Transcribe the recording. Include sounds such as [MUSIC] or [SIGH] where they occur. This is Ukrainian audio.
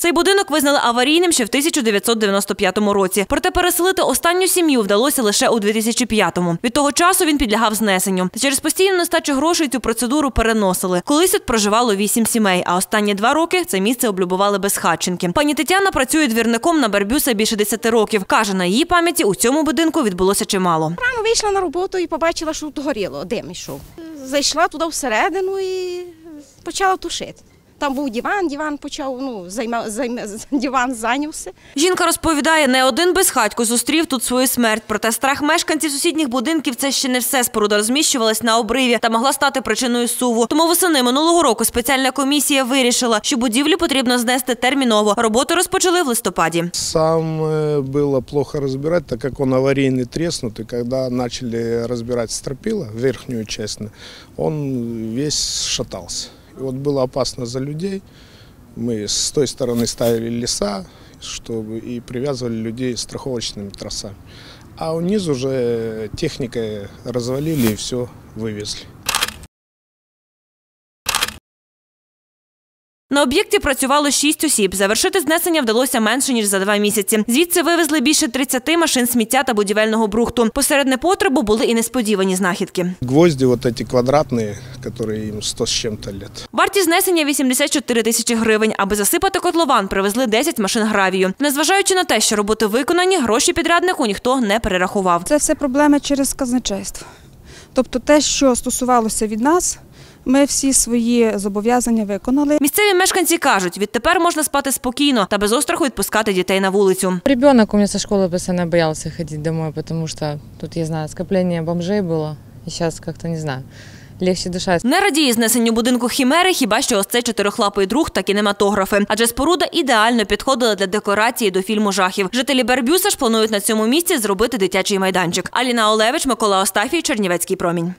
Цей будинок визнали аварійним ще в 1995 році. Проте переселити останню сім'ю вдалося лише у 2005-му. Від того часу він підлягав знесенню. Через постійну нестачу грошей цю процедуру переносили. Колись тут проживало вісім сімей, а останні два роки це місце облюбували безхатченки. Пані Тетяна працює двірником на Барбюса більше 10 років. Каже, на її пам'яті у цьому будинку відбулося чимало. Рано вийшла на роботу і побачила, що тут горіло, дим йшов. Зайшла туди всередину і почала тушити. Там був диван, диван почав, ну, займа, займа, [LAUGHS] диван зайнявся. Жінка розповідає, не один безхатько зустрів тут свою смерть. Проте страх мешканців сусідніх будинків це ще не все. Споруда розміщувалась на обриві та могла стати причиною суву. Тому восени минулого року спеціальна комісія вирішила, що будівлю потрібно знести терміново. Роботу розпочали в листопаді. Сам э, было плохо разбирать, так как он аварийный треснутый. Когда начали разбирать стропила, верхнюю часть, он весь шатался. Вот было опасно за людей. Мы с той стороны ставили леса чтобы, и привязывали людей страховочными тросами. А внизу уже техникой развалили и все вывезли. На об'єкті працювало шість осіб. Завершити знесення вдалося менше ніж за два місяці. Звідси вивезли більше 30 машин сміття та будівельного брухту. Посеред непотребу були і несподівані знахідки. Гвозди вот эти квадратные, которые им 100 с чем-то лет. Вартість знесення 84 тисячі гривень. Аби засипати котлован, привезли 10 машин гравію. Незважаючи на те, що роботи виконані, гроші підряднику ніхто не перерахував. Це все проблеми через казначейство. Тобто те, що стосувалося від нас, ми всі свої зобов'язання виконали. Місцеві мешканці кажуть, відтепер можна спати спокійно та без остраху відпускати дітей на вулицю. Ребенок у меня со школы постоянно боялся ходить домой, потому что тут, я знаю, скопление бомжей было. И сейчас как-то, не знаю, легче дышать. Не радіє знесенню будинку хімери, хіба що ось цей чотирихлапий друг та кінематографи. Адже споруда ідеально підходила для декорації до фільму жахів. Жителі Бербюса ж планують на цьому місці зробити дитячий майданчик. Аліна Олевич, Микола Остафій, Чернівецький промінь.